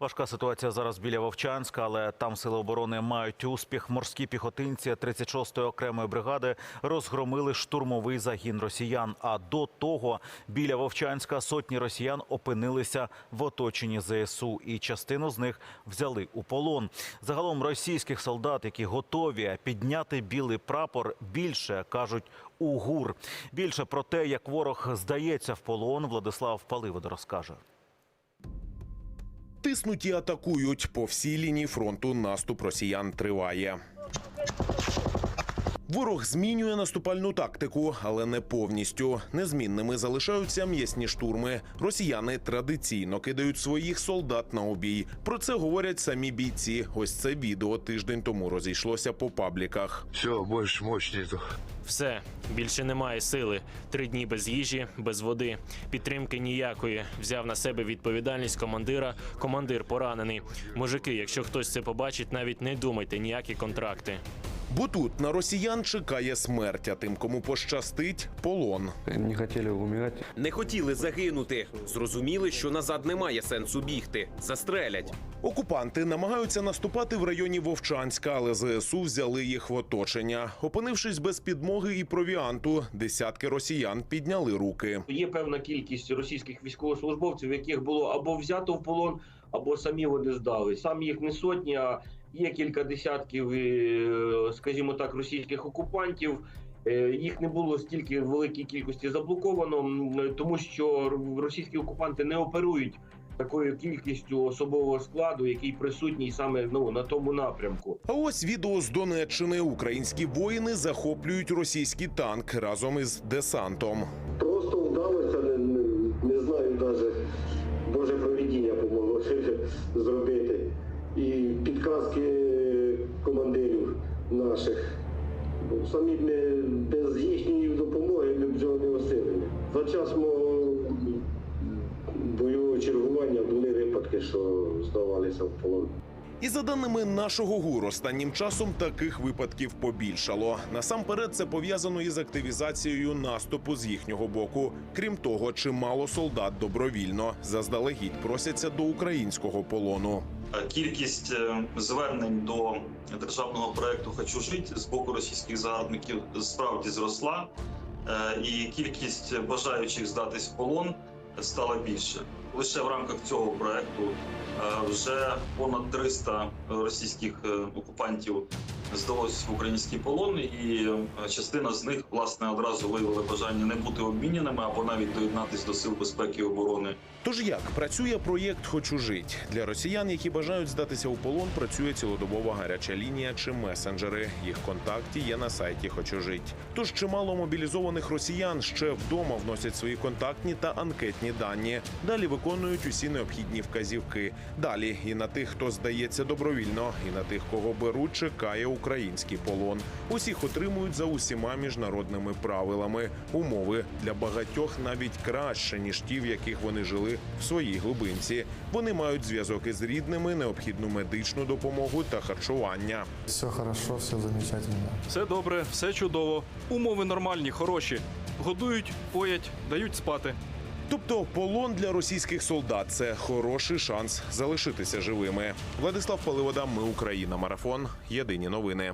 Важка ситуація зараз біля Вовчанська, але там сили оборони мають успіх. Морські піхотинці 36-ї окремої бригади розгромили штурмовий загін росіян. А до того біля Вовчанська сотні росіян опинилися в оточенні ЗСУ, і частину з них взяли у полон. Загалом російських солдат, які готові підняти білий прапор, більше кажуть у ГУР. Більше про те, як ворог здається в полон, Владислав Паливода розкаже. Тиснуть і атакують по всій лінії фронту. Наступ росіян триває. Ворог змінює наступальну тактику, але не повністю. Незмінними залишаються м'ясні штурми. Росіяни традиційно кидають своїх солдат на обій. Про це говорять самі бійці. Ось це відео тиждень тому розійшлося по пабліках. Все, больше мощь нету. Все, більше немає сили. Три дні без їжі, без води, підтримки ніякої. Взяв на себе відповідальність командира. Командир поранений. Мужики, якщо хтось це побачить, навіть не думайте ніякі контракти. Бо тут на росіян чекає смерть, а тим, кому пощастить, полон. Не хотели умирать. Не хотіли загинути. Зрозуміли, що назад немає сенсу бігти. Застрелять. Окупанти намагаються наступати в районі Вовчанська, але ЗСУ взяли їх в оточення. Опинившись без підмоги і провіанту, десятки росіян підняли руки. Є певна кількість російських військовослужбовців, яких було або взято в полон, або самі вони здали. Сам їх не сотні, а є кілька десятків, е, скажімо так, російських окупантів. Е, Їх не було стільки великій кількості заблоковано, тому що російські окупанти не оперують такою кількістю особового складу, який присутній саме ну на тому напрямку. А ось відео з Донеччини. Українські воїни захоплюють російський танк разом із десантом. Підказки командирів наших. Самі ми без їхньої допомоги ми б цього не осилили. За час мого бойового чергування були випадки, що здавалися в полон. І за даними нашого гур, останнім часом таких випадків побільшало. Насамперед, це пов'язано із активізацією наступу з їхнього боку. Крім того, чимало солдат добровільно заздалегідь просяться до українського полону. Кількість е, звернень до державного проекту Хочу жити з боку російських загарбників справді зросла, е, і кількість бажаючих здатись в полон стала більше. Лише в рамках цього проекту е, вже понад 300 російських е, окупантів здалось в український полон, і е, частина з них власне одразу виявили бажання не бути обміняними або навіть доєднатись до сил безпеки і оборони Тож як працює проєкт Хочу жить для росіян, які бажають здатися у полон, працює цілодобова гаряча лінія чи месенджери. Їх контакти є на сайті Хочу жить. Тож чимало мобілізованих росіян ще вдома вносять свої контактні та анкетні дані. Далі виконують усі необхідні вказівки. Далі і на тих, хто здається добровільно, і на тих, кого беруть, чекає український полон. Усіх отримують за усіма міжнародними правилами. Умови для багатьох навіть краще ніж ті, в яких вони жили в своїй глибинці. Вони мають зв'язок із рідними, необхідну медичну допомогу та харчування. Все хорошо, все замечательно. Все добре, все чудово. Умови нормальні, хороші. Годують, поять, дають спати. Тобто полон для російських солдат це хороший шанс залишитися живими. Владислав Паливода, ми Україна. Марафон. Єдині новини.